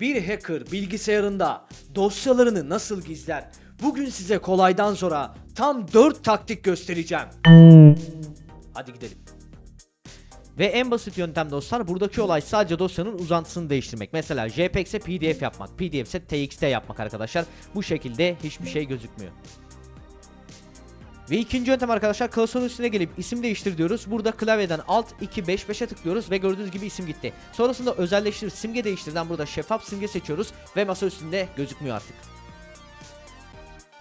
Bir hacker bilgisayarında dosyalarını nasıl gizler? Bugün size kolaydan sonra tam 4 taktik göstereceğim. Hadi gidelim. Ve en basit yöntem dostlar buradaki olay sadece dosyanın uzantısını değiştirmek. Mesela JPEG ise PDF yapmak, PDF ise TXT yapmak arkadaşlar. Bu şekilde hiçbir şey gözükmüyor. Ve ikinci yöntem arkadaşlar klasörün üstüne gelip isim değiştir diyoruz. Burada klavyeden alt 2 5 5'e tıklıyoruz ve gördüğünüz gibi isim gitti. Sonrasında özelleştir simge değiştirden burada şeffaf simge seçiyoruz ve masa üstünde gözükmüyor artık.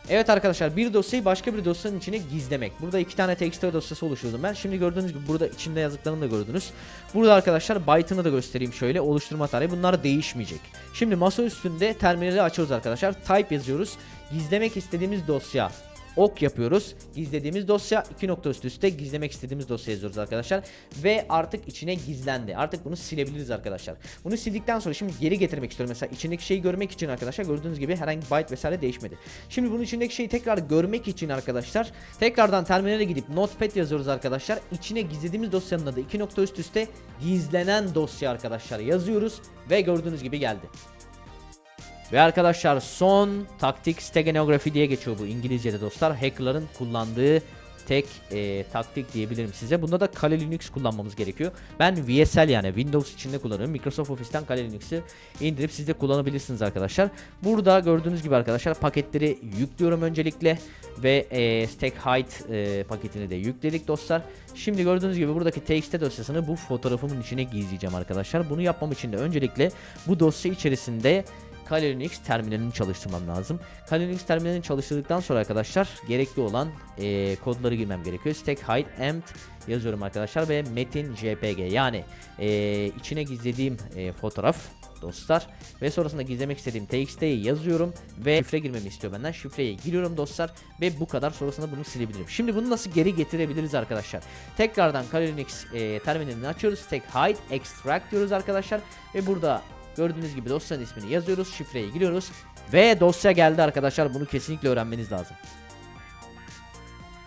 Evet arkadaşlar bir dosyayı başka bir dosyanın içine gizlemek. Burada iki tane TXT dosyası oluşturdum ben. Şimdi gördüğünüz gibi burada içinde yazdıklarını da gördünüz. Burada arkadaşlar byte'ını da göstereyim şöyle. Oluşturma tarihi bunlar değişmeyecek. Şimdi masa üstünde terminali açıyoruz arkadaşlar. Type yazıyoruz. Gizlemek istediğimiz dosya ok yapıyoruz. Gizlediğimiz dosya iki nokta üst üste gizlemek istediğimiz dosya yazıyoruz arkadaşlar. Ve artık içine gizlendi. Artık bunu silebiliriz arkadaşlar. Bunu sildikten sonra şimdi geri getirmek istiyorum. Mesela içindeki şeyi görmek için arkadaşlar gördüğünüz gibi herhangi byte vesaire değişmedi. Şimdi bunun içindeki şeyi tekrar görmek için arkadaşlar tekrardan terminale gidip notepad yazıyoruz arkadaşlar. İçine gizlediğimiz dosyanın adı iki nokta üst üste gizlenen dosya arkadaşlar yazıyoruz ve gördüğünüz gibi geldi. Ve arkadaşlar son taktik steganografi diye geçiyor bu İngilizce'de dostlar. Hackerların kullandığı tek e, taktik diyebilirim size. Bunda da Kali Linux kullanmamız gerekiyor. Ben VSL yani Windows içinde kullanıyorum. Microsoft Office'ten Kali Linux'ı indirip siz de kullanabilirsiniz arkadaşlar. Burada gördüğünüz gibi arkadaşlar paketleri yüklüyorum öncelikle ve e, stack height e, paketini de yükledik dostlar. Şimdi gördüğünüz gibi buradaki txt dosyasını bu fotoğrafımın içine gizleyeceğim arkadaşlar. Bunu yapmam için de öncelikle bu dosya içerisinde Kali Linux terminalini çalıştırmam lazım. Kali Linux terminalini çalıştırdıktan sonra arkadaşlar gerekli olan e, kodları girmem gerekiyor. Stack height empt yazıyorum arkadaşlar ve metin jpg yani e, içine gizlediğim e, fotoğraf dostlar ve sonrasında gizlemek istediğim txt'yi yazıyorum ve şifre girmemi istiyor benden. Şifreye giriyorum dostlar ve bu kadar sonrasında bunu silebilirim. Şimdi bunu nasıl geri getirebiliriz arkadaşlar? Tekrardan Kali Linux e, terminalini açıyoruz. Stack height extract diyoruz arkadaşlar ve burada Gördüğünüz gibi dosyanın ismini yazıyoruz, şifreye giriyoruz ve dosya geldi arkadaşlar. Bunu kesinlikle öğrenmeniz lazım.